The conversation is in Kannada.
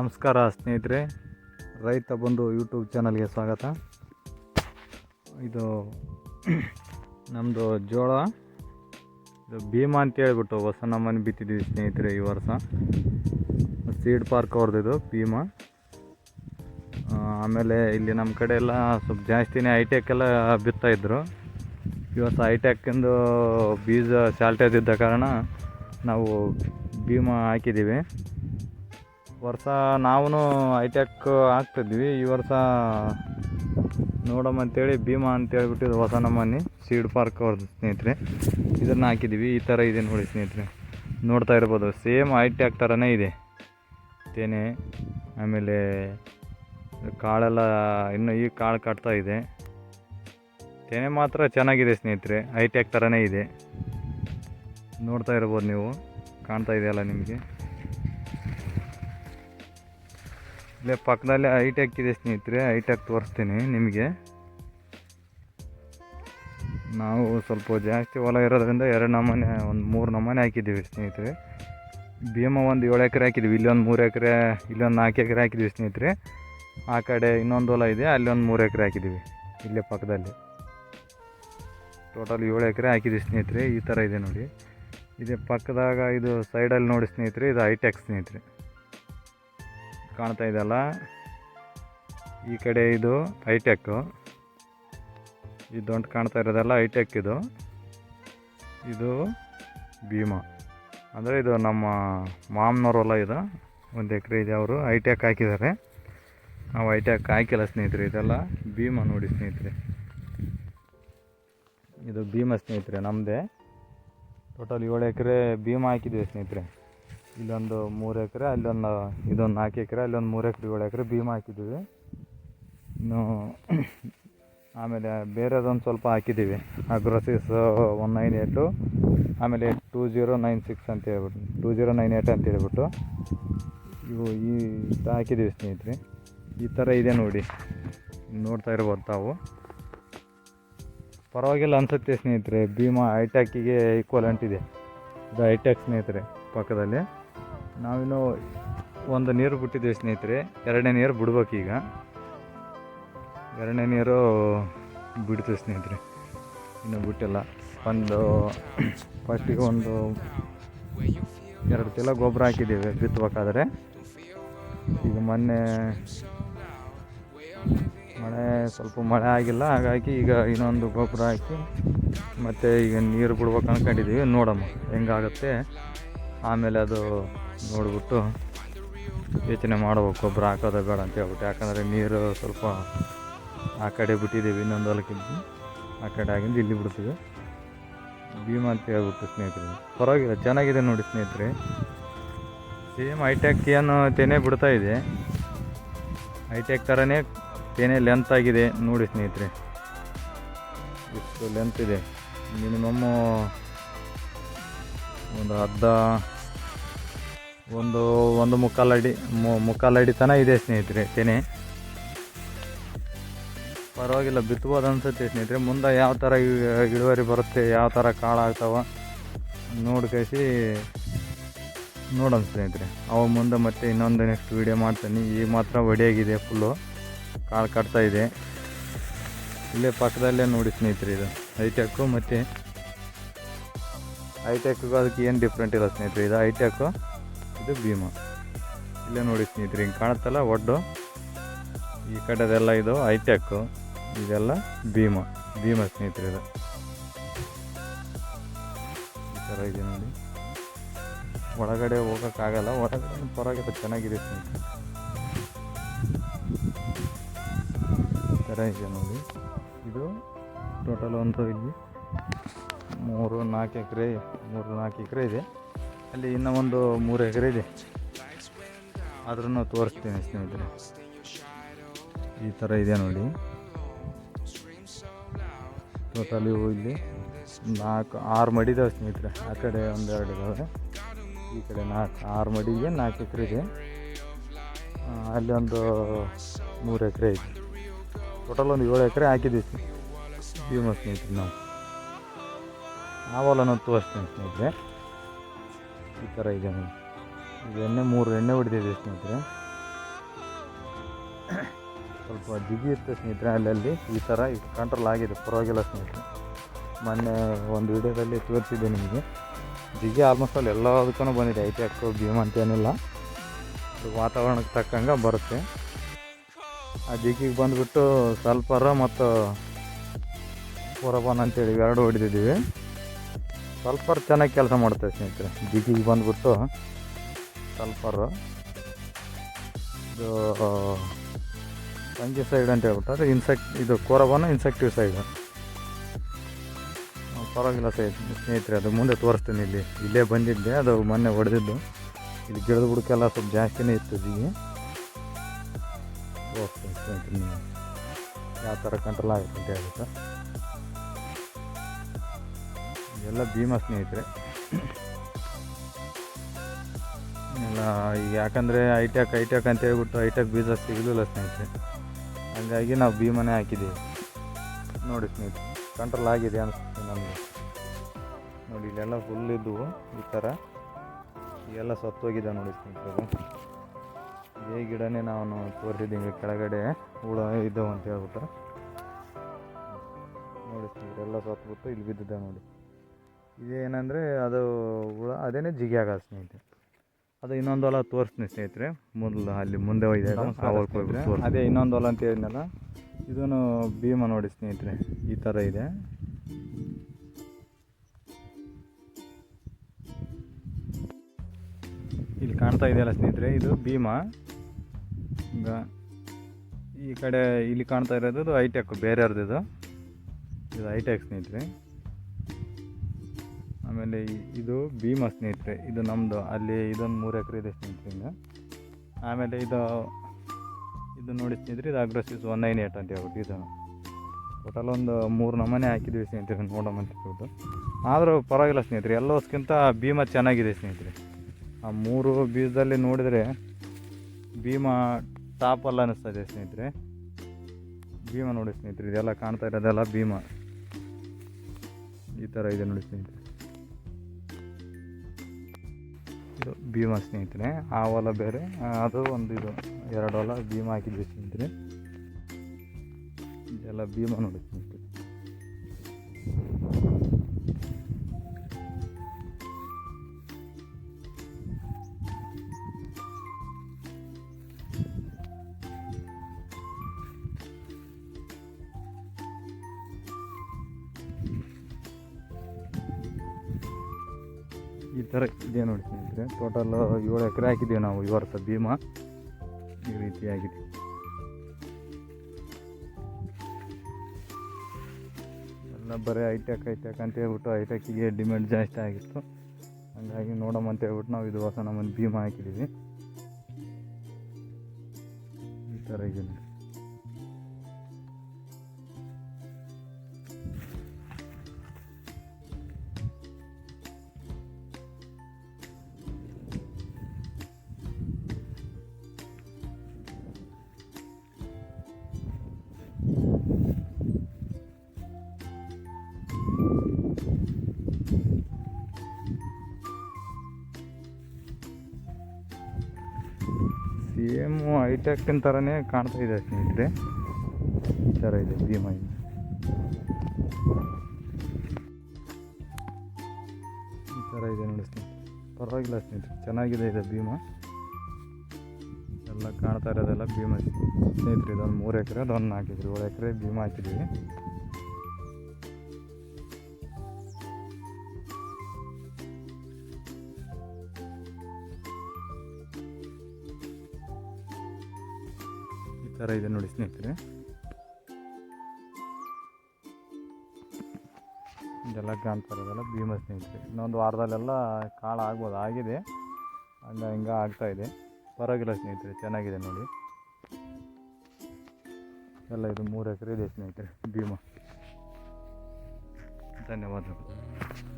ನಮಸ್ಕಾರ ಸ್ನೇಹಿತರೆ. ರೈತ ಬಂಧು ಯೂಟ್ಯೂಬ್ ಚಾನಲ್ಗೆ ಸ್ವಾಗತ. ಇದು ನಮ್ಮದು ಜೋಳ. ಇದು ಭೀಮಾ ಅಂತ ಹೇಳ್ಬಿಟ್ಟು ಹೊಸ ನಮ್ಮನೆ ಬಿತ್ತಿದ್ದೀವಿ ಸ್ನೇಹಿತರೆ ಈ ವರ್ಷ. ಸೀಡ್ ಪಾರ್ಕ್ ಅವ್ರದ್ದು ಭೀಮಾ. ಆ, ಆಮೇಲೆ ಇಲ್ಲಿ ನಮ್ಮ ಕಡೆ ಎಲ್ಲ ಸ್ವಲ್ಪ ಜಾಸ್ತಿನೇ ಹೈಟೆಕ್ ಎಲ್ಲ ಬಿತ್ತಾಯಿದ್ರು ಈ ವರ್ಷ ಹೈಟೆಕ್ಕಿಂದು ಬೀಜ ಶಾಲ್ಟೇಜ್ ಇದ್ದ ಕಾರಣ ನಾವು ಭೀಮಾ ಹಾಕಿದ್ದೀವಿ ವರ್ಷ ನಾವೂ ಹೈಟೆಕ್ ಹಾಕ್ತಿದ್ವಿ ಈ ವರ್ಷ ನೋಡಮ್ಮ ಅಂತೇಳಿ ಭೀಮಾ ಅಂತ ಹೇಳ್ಬಿಟ್ಟು ಇದು ಹೊಸ ನಮ್ಮನೆ ಸೀಡ್ ಪಾರ್ಕ್ ಅವ್ರದ್ದು ಸ್ನೇಹಿತರೆ. ಇದನ್ನು ಹಾಕಿದ್ದೀವಿ ಈ ಥರ ಇದೆ ನೋಡಿ ಸ್ನೇಹಿತರೆ. ನೋಡ್ತಾ ಇರ್ಬೋದು. ಸೇಮ್ ಹೈಟೆಕ್ ಥರನೇ ಇದೆ. ತೇನೆ, ಆಮೇಲೆ ಕಾಳೆಲ್ಲ ಇನ್ನು ಈ ಕಾಳು ಕಟ್ತಾ ಇದೆ. ತೆನೆ ಮಾತ್ರ ಚೆನ್ನಾಗಿದೆ ಸ್ನೇಹಿತರೆ. ಹೈಟೆಕ್ ಥರನೇ ಇದೆ. ನೋಡ್ತಾ ಇರ್ಬೋದು ನೀವು. ಕಾಣ್ತಾ ಇದೆಯಲ್ಲ ನಿಮಗೆ? ಇಲ್ಲೇ ಪಕ್ಕದಲ್ಲೇ ಹೈಟೆಕ್ ಇದೆ ಸ್ನೇಹಿತರೆ ಹೈಟೆಕ್ ತೋರಿಸ್ತೀನಿ ನಿಮಗೆ. ನಾವು ಸ್ವಲ್ಪ ಜಾಸ್ತಿ ಹೊಲ ಇರೋದ್ರಿಂದ ಎರಡು ನಮೂನೆ, ಒಂದು ಮೂರು ನಮೂನೆ ಹಾಕಿದ್ದೀವಿ ಸ್ನೇಹಿತರೆ. ಭೀಮ ಒಂದು ಏಳು ಎಕರೆ ಹಾಕಿದ್ದೀವಿ ಇಲ್ಲೊಂದು ಮೂರು ಎಕರೆ ಇಲ್ಲೊಂದು ನಾಲ್ಕು ಎಕರೆ ಹಾಕಿದ್ದೀವಿ ಸ್ನೇಹಿತರೆ. ಆ ಕಡೆ ಇನ್ನೊಂದು ಹೊಲ ಇದೆ, ಅಲ್ಲಿ ಒಂದು ಮೂರು ಎಕರೆ ಹಾಕಿದ್ದೀವಿ, ಇಲ್ಲೇ ಪಕ್ಕದಲ್ಲಿ. ಟೋಟಲ್ ಏಳು ಎಕರೆ ಹಾಕಿದ್ದೀವಿ ಸ್ನೇಹಿತರೆ, ಈ ಥರ ಇದೆ ನೋಡಿ. ಇದೆ ಪಕ್ಕದಾಗ ಇದು ಸೈಡಲ್ಲಿ ನೋಡಿ ಸ್ನೇಹಿತರೆ, ಇದು ಹೈಟೆಕ್ ಸ್ನೇಹಿತರೆ. ಕಾಣ್ತಾ ಇದೆಯಲ್ಲ? ಈ ಕಡೆ ಇದು ಹೈಟೆಕ್ಕು ಈ ದೊಡ್ಡ ಕಾಣ್ತಾ ಇರೋದೆಲ್ಲ ಹೈಟೆಕ್ ಇದು. ಇದು ಭೀಮಾ. ಅಂದರೆ ಇದು ನಮ್ಮ ಮಾಮನವ್ರಲ್ಲ ಇದು. ಒಂದು ಎಕರೆ ಇದೆ ಅವರು. ಹೈಟೆಕ್ ಹಾಕಿದ್ದಾರೆ. ನಾವು ಹೈಟೆಕ್ ಹಾಕಿಲ್ಲ ಸ್ನೇಹಿತರೆ, ಇದೆಲ್ಲ ಭೀಮಾ ನೋಡಿ ಸ್ನೇಹಿತರೆ. ಇದು ಭೀಮಾ ಸ್ನೇಹಿತರೆ ನಮ್ಮದೇ ಟೋಟಲ್ ಏಳು ಎಕರೆ ಭೀಮಾ ಹಾಕಿದ್ದೀವಿ ಸ್ನೇಹಿತರೆ. ಇಲ್ಲೊಂದು ಮೂರು ಎಕರೆ, ಅಲ್ಲೊಂದು ಇದೊಂದು ನಾಲ್ಕು ಎಕರೆ, ಅಲ್ಲೊಂದು ಮೂರು ಎಕರೆ, ಏಳು ಎಕರೆ ಭೀಮಾ ಹಾಕಿದ್ದೀವಿ. ಇನ್ನು ಆಮೇಲೆ ಬೇರೆದೊಂದು ಸ್ವಲ್ಪ ಹಾಕಿದ್ದೀವಿ. ಅಗ್ರೋಸಿಸ್ ಒನ್ ನೈನ್ ಏಟು ಆಮೇಲೆ ಟೂ ಜೀರೋ ನೈನ್ ಸಿಕ್ಸ್ ಅಂತ ಹೇಳ್ಬಿಟ್ಟು ಟೂ ಜೀರೋ ನೈನ್ ಏಟ್ ಅಂತ ಹೇಳ್ಬಿಟ್ಟು ಇವು ಈ ಇಷ್ಟ ಹಾಕಿದ್ದೀವಿ ಸ್ನೇಹಿತರೆ. ಈ ಥರ ಇದೆ ನೋಡಿ. ನೋಡ್ತಾ ಇರ್ಬೋದು ತಾವು. ಪರವಾಗಿಲ್ಲ ಅನಿಸುತ್ತೆ ಸ್ನೇಹಿತರೆ, ಭೀಮಾ ಹೈಟ್ಯಾಕಿಗೆ ಈಕ್ವಲೆಂಟ್ ಇದೆ. ಇದು ಹೈಟ್ಯಾಕ್ ಸ್ನೇಹಿತರೆ ಪಕ್ಕದಲ್ಲಿ. ನಾವಿನ್ನು ಒಂದು ನೀರು ಬಿಟ್ಟಿದ್ದೀವಿ ಸ್ನೇಹಿತರೆ. ಎರಡನೇ ನೀರು ಬಿಡ್ಬೇಕು ಈಗ ಎರಡನೇ ನೀರು ಬಿಡ್ತೀವಿ ಸ್ನೇಹಿತರೆ. ಇನ್ನು ಬಿಟ್ಟಿಲ್ಲ. ಒಂದು ಫಸ್ಟಿಗೆ ಒಂದು ಎರಡು ತಿಲ ಗೊಬ್ಬರ ಹಾಕಿದ್ದೀವಿ ಬಿತ್ತಬೇಕಾದ್ರೆ. ಈಗ ಮೊನ್ನೆ ಮಳೆ, ಸ್ವಲ್ಪ ಮಳೆ ಆಗಿಲ್ಲ. ಹಾಗಾಗಿ ಈಗ ಇನ್ನೊಂದು ಗೊಬ್ಬರ ಹಾಕಿ ಮತ್ತು ಈಗ ನೀರು ಬಿಡ್ಬೇಕು ಅಂದ್ಕೊಂಡಿದ್ದೀವಿ ನೋಡಮ್ಮ ಹೆಂಗಾಗುತ್ತೆ. ಆಮೇಲೆ ಅದು ನೋಡಿಬಿಟ್ಟು ಯೋಚನೆ ಮಾಡಬೇಕು ಗೊಬ್ಬರ ಹಾಕೋದು ಬೇಡ ಅಂತ ಹೇಳ್ಬಿಟ್ಟು. ಯಾಕಂದರೆ ನೀರು ಸ್ವಲ್ಪ ಆ ಕಡೆ ಬಿಟ್ಟಿದ್ದೀವಿ, ಇನ್ನೊಂದು ಹೊಲಕ್ಕಿದ್ದು ಆ ಕಡೆ ಆಗಿಂದ ಇಲ್ಲಿ ಬಿಡ್ತೀವಿ. ಭೀಮ ಅಂತ ಹೇಳ್ಬಿಟ್ಟು ಸ್ನೇಹಿತರೆ ಪರವಾಗಿಲ್ಲ, ಚೆನ್ನಾಗಿದೆ ನೋಡಿ ಸ್ನೇಹಿತರೆ. ಸೇಮ್ ಹೈಟೆಕ್ ಏನು ತೆನೆ ಬಿಡ್ತಾ ಇದೆ. ಹೈಟೆಕ್ ಥರನೇ ತೆನೆ ಲೆಂತ್ ಆಗಿದೆ ನೋಡಿ ಸ್ನೇಹಿತರೆ. ಇಷ್ಟು ಲೆಂತ್ ಇದೆ. ಮಿನಿಮಮ್ಮು ಒಂದು ಅರ್ಧ, ಒಂದು ಒಂದು ಮುಕ್ಕಾಲು ಅಡಿ ಮುಕ್ಕಾಲು ಅಡಿ ತನಕ ಇದೆ ಸ್ನೇಹಿತರೆ, ತೆನೆ. ಪರವಾಗಿಲ್ಲ ಬಿತ್ಬೋದು ಅನ್ಸುತ್ತೆ ಸ್ನೇಹಿತರೆ, ಮುಂದೆ ಯಾವ ಥರ ಇಳುವರಿ ಬರುತ್ತೆ, ಯಾವ ಥರ ಕಾಳು ಆಗ್ತಾವ ನೋಡಿ ಕಳಿಸಿ ನೋಡೋಣ ಸ್ನೇಹಿತರೆ. ಅವ ಮುಂದೆ ಮತ್ತೆ ಇನ್ನೊಂದು ನೆಕ್ಸ್ಟ್ ವೀಡಿಯೋ ಮಾಡ್ತೀನಿ. ಈಗ ಮಾತ್ರ ಒಡೆಯಾಗಿದೆ ಫುಲ್ಲು ಕಾಳು ಕಟ್ತಾ ಇದೆ. ಇಲ್ಲೇ ಪಕ್ಕದಲ್ಲೇ ನೋಡಿ ಸ್ನೇಹಿತರೆ ಇದು. ಹೈಟೆಕ್ಕು ಮತ್ತು ಹೈಟೆಕ್ಗೂ ಅದಕ್ಕೆ ಏನು ಡಿಫ್ರೆಂಟ್ ಇಲ್ಲ ಸ್ನೇಹಿತರೆ. ಇದು ಹೈಟೆಕ್ಕು ಇದು ಭೀಮ. ಇಲ್ಲೇ ನೋಡಿ ಸ್ನೇಹಿತರೆ, ಹಿಂಗೆ ಕಾಣುತ್ತಲ್ಲ ಒಡ್ಡು? ಈ ಕಡೆದೆಲ್ಲ ಇದು ಹೈಟೆಕ್ಕು ಇದೆಲ್ಲ ಭೀಮ. ಭೀಮ ಸ್ನೇಹಿತರೆ ಇದು. ಈ ಥರ ಇದೆ ನೋಡಿ. ಒಳಗಡೆ ಹೋಗೋಕ್ಕಾಗಲ್ಲ, ಹೊರಗಡೆ ಪರವಾಗಿಲ್ಲ, ಚೆನ್ನಾಗಿದೆ ಸ್ನೇಹಿತರೆ. ಈ ಥರ ಇದೆ ನೋಡಿ. ಇದು ಟೋಟಲ್ ಒಂದು ಇಲ್ಲಿ ಮೂರು ನಾಲ್ಕು ಎಕರೆ, ಮೂರು ನಾಲ್ಕು ಎಕರೆ ಇದೆ. ಅಲ್ಲಿ ಇನ್ನೂ ಒಂದು ಮೂರು ಎಕರೆ ಇದೆ. ಆದ್ರೂ ತೋರಿಸ್ತೀನಿ ಸ್ನೇಹಿತರೆ. ಈ ಥರ ಇದೆ ನೋಡಿ. ಟೋಟಲ್ ಇವು ಇಲ್ಲಿ. ನಾಲ್ಕು, ಆರು ಮಡಿ ಇದಾವೆ ಸ್ನೇಹಿತರೆ. ಆ ಕಡೆ ಒಂದೆರಡು ಇದಾವೆ. ಈ ಕಡೆ ನಾಲ್ಕು, ಆರು ಮಡಿಗೆ ನಾಲ್ಕು ಎಕರೆ ಇದೆ. ಅಲ್ಲಿ ಒಂದು ಮೂರು ಎಕರೆ ಇದೆ. ಟೋಟಲ್ ಒಂದು ಏಳು ಎಕರೆ ಹಾಕಿದ್ದೀವಿ ಸ್ನೇಹಿತರೆ ನಾವು. ನಾವಲ್ಲ ನಾವು ತೋರಿಸ್ತೀನಿ ಸ್ನೇಹಿತರೆ. ಈ ಥರ ಇದೆ ಈಗ ಎಣ್ಣೆ ಮೂರು ಎಣ್ಣೆ ಹೊಡೆದಿದೆ ಸ್ನೇಹಿತರೆ. ಸ್ವಲ್ಪ ಜಿಗಿ ಇತ್ತು ಸ್ನೇಹಿತರೆ ಅಲ್ಲಲ್ಲಿ. ಈ ಥರ ಈಗ ಕಂಟ್ರೋಲ್ ಆಗಿದೆ. ಪರವಾಗಿಲ್ಲ ಸ್ನೇಹಿತರೆ. ಮೊನ್ನೆ ಒಂದು ವಿಡಿಯೋದಲ್ಲಿ ತೋರಿಸಿದ್ದೆ ನಿಮಗೆ. ಜಿಗಿ ಆಲ್ಮೋಸ್ಟ್ ಅಲ್ಲಿ ಎಲ್ಲದಕ್ಕೂ ಬಂದಿದೆ. ಐಟೆಕ್ ಭೀಮ್ ಅಂತ ಏನಿಲ್ಲ. ಇದು ವಾತಾವರಣಕ್ಕೆ ತಕ್ಕಂಗೆ ಬರುತ್ತೆ. ಆ ಜಿಗಿಗೆ ಬಂದುಬಿಟ್ಟು ಸ್ವಲ್ಪರ ಮತ್ತು ಪುರಬನ್ ಅಂತೇಳಿ ಎರಡು ಹೊಡೆದಿದ್ದೀವಿ. ಸಲ್ಫರ್ ಚೆನ್ನಾಗಿ ಕೆಲಸ ಮಾಡುತ್ತೆ ಸ್ನೇಹಿತರೆ. ಬಿಗಿಗೆ ಬಂದ್ಬಿಟ್ಟು ಸಲ್ಫರು ಇದು ಸೈಡ್ ಅಂತ ಹೇಳ್ಬಿಟ್ಟು ಇನ್ಸೆಕ್ಟ್ ಇದು ಕೋರಬನ ಇನ್ಸೆಕ್ಟಿವ್ ಸೈಡ್ ಪರವಾಗಿಲ್ಲ ಸೈಡ್ ಸ್ನೇಹಿತರೆ, ಅದು ಮುಂದೆ ತೋರಿಸ್ತೀನಿ ಇಲ್ಲಿ. ಇಲ್ಲೇ ಬಂದಿದ್ದೆ, ಅದು ಮೊನ್ನೆ ಹೊಡೆದಿದ್ದು. ಇಲ್ಲಿ ಗಿಡದ ಬುಡಕ್ಕೆಲ್ಲ ಸ್ವಲ್ಪ ಜಾಸ್ತಿನೇ ಇತ್ತು ಜಿಗಿ ಓಕೆ ಸ್ನೇಹಿತರೆ ಯಾವ ಥರ ಕಂಟ್ರೋಲ್ ಆಗುತ್ತೆ ಅಂತ ಹೇಳ್ಬಿಟ್ಟು. ಎಲ್ಲ ಭೀಮ ಸ್ನೇಹಿತರೆ. ಇಲ್ಲ ಯಾಕಂದರೆ ಐಟೆಕ್ ಐಟೆಕ್ ಅಂತ ಹೇಳ್ಬಿಟ್ಟು ಐಟೆಕ್ ಬೀಜ ಸಿಗಲಿಲ್ಲ ಸ್ನೇಹಿತರೆ. ಹಾಗಾಗಿ ನಾವು ಭೀಮನೇ ಹಾಕಿದ್ದೀವಿ. ನೋಡಿ ಸ್ನೇಹಿತರೆ ಕಂಟ್ರೋಲ್ ಆಗಿದೆ ಅನ್ಸುತ್ತೆ ನಮಗೆ. ನೋಡಿ, ಇಲ್ಲೆಲ್ಲ ಫುಲ್ ಇದ್ದವು ಈ ಥರ ಸತ್ತು ಸತ್ತೋಗಿದೆ ನೋಡಿ ಸ್ನೇಹಿತರು. ಇದೇ ಗಿಡನೇ ನಾನು ತೋರಿಸಿದ್ದೀವಿ ಕೆಳಗಡೆ ಹುಳ ಇದ್ದವು ಅಂತ ಹೇಳ್ಬಿಟ್ಟು. ನೋಡಿ ಸ್ನೇಹಿತರೆ, ಎಲ್ಲ ಸತ್ತುಬಿಟ್ಟು ಇಲ್ಲಿ ಬಿದ್ದಿದೆ ನೋಡಿ. ಇದೇನಂದರೆ ಅದು ಹುಳ ಅದೇನೇ ಜಿಗಿ ಆಗೋದು ಸ್ನೇಹಿತರೆ. ಅದು ಇನ್ನೊಂದು ಹೊಲ ತೋರಿಸ್ತೀನಿ ಸ್ನೇಹಿತರೆ. ಮೊದಲು ಅಲ್ಲಿ ಮುಂದೆ ಹೋಗಿದೆ ಅದು. ಇನ್ನೊಂದು ಹೊಲ ಅಂತ ಹೇಳಿದ್ನಲ್ಲ. ಇದೂ ಭೀಮ ನೋಡಿ ಸ್ನೇಹಿತರೆ. ಈ ಥರ ಇದೆ. ಇಲ್ಲಿ ಕಾಣ್ತಾ ಇದೆಯಲ್ಲ ಸ್ನೇಹಿತರೆ ಇದು ಭೀಮ. ಈಗ ಈ ಕಡೆ ಇಲ್ಲಿ ಕಾಣ್ತಾ ಇರೋದು ಹೈಟೆಕ್ ಬೇರೆಯವ್ರದ್ದು ಇದು. ಇದು ಐಟೆಕ್ ಸ್ನೇಹಿತರೆ. ಆಮೇಲೆ ಇದು ಭೀಮ ಸ್ನೇಹಿತರೆ, ಇದು ನಮ್ಮದು ಅಲ್ಲಿ ಇದೊಂದು ಮೂರು ಎಕರೆ ಇದೆ ಸ್ನೇಹಿತರೆ ಇನ್ನು. ಆಮೇಲೆ ಇದು ಇದು ನೋಡಿ ಸ್ನೇಹಿತರೆ, ಇದು ಅಗ್ರಸಿಸ್ ಒನ್ ನೈನ್ ಏಟ್ ಅಂತ ಹೇಳ್ಬಿಟ್ಟು ಇದು ಟೋಟಲ್ ಒಂದು ಮೂರು ನಮೂನೆ ಹಾಕಿದ್ವಿ ಸ್ನೇಹಿತರೆ ನೋಡೋಣ ಅಂತ ಹೇಳ್ಬಿಟ್ಟು. ಆದರೂ ಪರವಾಗಿಲ್ಲ ಸ್ನೇಹಿತರೆ, ಎಲ್ಲೋಸ್ಕಿಂತ ಭೀಮ ಚೆನ್ನಾಗಿದೆ ಸ್ನೇಹಿತರೆ. ಆ ಮೂರು ಬೀಜದಲ್ಲಿ ನೋಡಿದರೆ ಭೀಮ ಟಾಪ್ ಅಲ್ಲ ಅನ್ನಿಸ್ತದೆ ಸ್ನೇಹಿತರೆ. ಭೀಮ ನೋಡಿ ಸ್ನೇಹಿತರೆ, ಇದೆಲ್ಲ ಕಾಣ್ತಾ ಇರೋದೆಲ್ಲ ಭೀಮ. ಈ ಥರ ಇದೆ ನೋಡಿ ಸ್ನೇಹಿತರೆ. ಇದು ಭೀಮಾ ಸ್ನೇಹಿತರೆ, ಆ ಹೊಲ ಬೇರೆ ಅದು ಒಂದು ಇದು, ಎರಡು ಹೊಲ ಭೀಮಾ ಹಾಕಿದ್ವಿ ಸ್ನೇಹಿತರೆ. ಇದೆಲ್ಲ ಭೀಮಾ ನೋಡಿ ಸ್ನೇಹಿತರೆ. ಈ ಥರ ಇದೆ ನೋಡಿ ಸ್ನೇಹಿತರೆ. ಟೋಟಲ್ ಏಳು ಎಕರೆ ಹಾಕಿದ್ದೀವಿ ನಾವು ಈ ವರ್ಷ ಭೀಮಾ. ಈ ರೀತಿಯಾಗಿದೆ ಎಲ್ಲ ಬರೀ ಐಟೆಕ್ ಐಟೆಕ್ ಅಂತ ಹೇಳ್ಬಿಟ್ಟು ಐಟೆಕ್ಕಿಗೆ ಡಿಮ್ಯಾಂಡ್ ಜಾಸ್ತಿ ಆಗಿತ್ತು. ಹಾಗಾಗಿ ನೋಡಮ್ಮ ಅಂತ ಹೇಳ್ಬಿಟ್ಟು ನಾವು ಇದು ಹೊಸ ನಮ್ಮನ್ನು ಭೀಮಾ ಹಾಕಿದ್ದೀವಿ. ಈ ಥರ ಇದೆ ನೋಡಿ ಹೈಟೆಕ್ಕಿನ ಥರನೇ ಕಾಣ್ತಾ ಇದೆ ಸ್ನೇಹಿತರೆ. ಈ ಥರ ಇದೆ ಭೀಮ ಇದು ಈ ಥರ ಇದೆ ನೋಡಿ ಸ್ನೇಹಿತರೆ. ಪರವಾಗಿಲ್ಲ ಸ್ನೇಹಿತರೆ, ಚೆನ್ನಾಗಿದೆ ಇದೆ ಭೀಮ ಎಲ್ಲ ಕಾಣ್ತಾ ಇರೋದೆಲ್ಲ ಭೀಮ ಸ್ನೇಹಿತರೆ, ಇದೊಂದು ಮೂರು ಎಕರೆ, ಅದೊಂದು ನಾಲ್ಕು ಎಕರೆ, ಏಳು ಎಕರೆ ಭೀಮ ಹಾಕಿದ್ದೀವಿ. ಥರ ಇದೆ ನೋಡಿ ಸ್ನೇಹಿತರೆ. ಇದೆಲ್ಲ ಕಾಣ್ತಾ ಇರೋದೆಲ್ಲ ಭೀಮ ಸ್ನೇಹಿತರೆ. ಇನ್ನೊಂದು ವಾರದಲ್ಲೆಲ್ಲ ಕಾಳು ಆಗ್ಬೋದು, ಆಗಿದೆ. ಹಂಗ ಹಿಂಗೆ ಆಗ್ತಾ ಇದೆ. ಪರವಾಗಿಲ್ಲ ಸ್ನೇಹಿತರೆ, ಚೆನ್ನಾಗಿದೆ ನೋಡಿ. ಎಲ್ಲ ಇದು ಮೂರು ಎಕರೆ ಇದೆ ಸ್ನೇಹಿತರೆ, ಭೀಮ. ಧನ್ಯವಾದಗಳು.